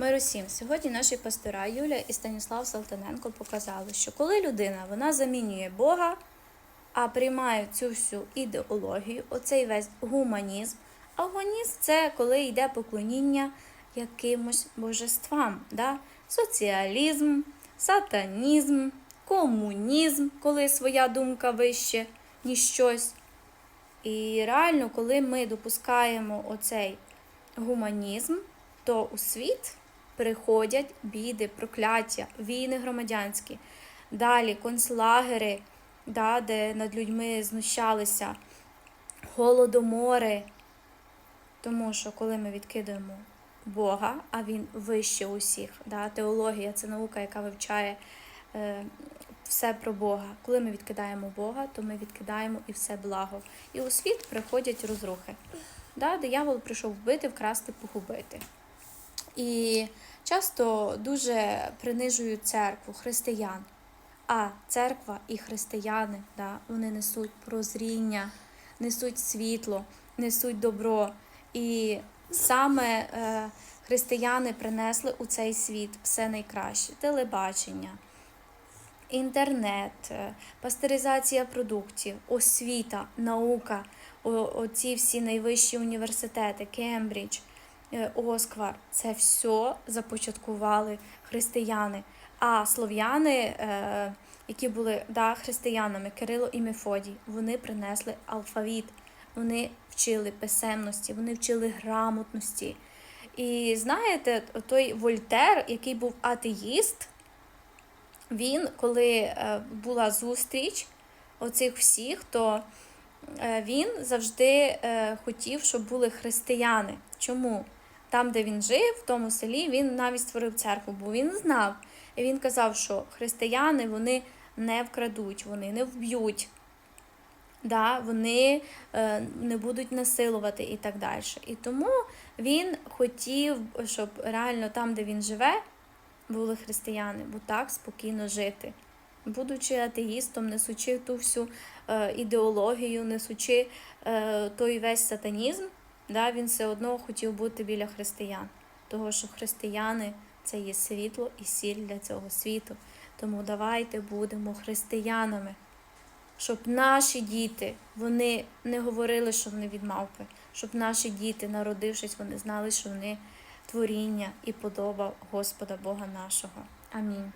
Мир усім. Сьогодні наші пастора Юля і Станіслав Салтаненко показали, що коли людина вона замінює Бога, а приймає цю всю ідеологію, оцей весь гуманізм. А гуманізм це коли йде поклоніння якимось божествам. Да? Соціалізм, сатанізм, комунізм, коли своя думка вище, ніж щось. І реально, коли ми допускаємо оцей гуманізм, то у світ приходять біди, прокляття, війни громадянські, далі концлагери, да, де над людьми знущалися, голодомори. Тому що коли ми відкидаємо Бога, а Він вище усіх, да, теологія це наука, яка вивчає е, все про Бога. Коли ми відкидаємо Бога, то ми відкидаємо і все благо. І у світ приходять розрухи. Да, диявол прийшов вбити, вкрасти, погубити. І часто дуже принижують церкву, християн. А церква і християни, да, вони несуть прозріння, несуть світло, несуть добро. І саме е, християни принесли у цей світ все найкраще: телебачення, інтернет, е, пастеризація продуктів, освіта, наука, о- оці всі найвищі університети, Кембридж, Осквар. Це все започаткували християни. А слов'яни, е, які були да, християнами, Кирило і Мефодій, вони принесли алфавіт, вони вчили писемності, вони вчили грамотності. І знаєте, той Вольтер, який був атеїст, він, коли е, була зустріч оцих всіх, то е, він завжди е, хотів, щоб були християни. Чому? Там, де він жив, в тому селі, він навіть створив церкву, бо він знав. І він казав, що християни вони не вкрадуть, вони не вб'ють, да, вони е, не будуть насилувати і так далі. І тому він хотів, щоб реально там, де він живе, були християни, бо так спокійно жити. Будучи атеїстом, несучи ту всю е, ідеологію, несучи е, той весь сатанізм, да, він все одно хотів бути біля християн. Того, що християни це є світло і сіль для цього світу. Тому давайте будемо християнами, щоб наші діти вони не говорили, що вони від мавпи, щоб наші діти, народившись, вони знали, що вони творіння і подоба Господа Бога нашого. Амінь.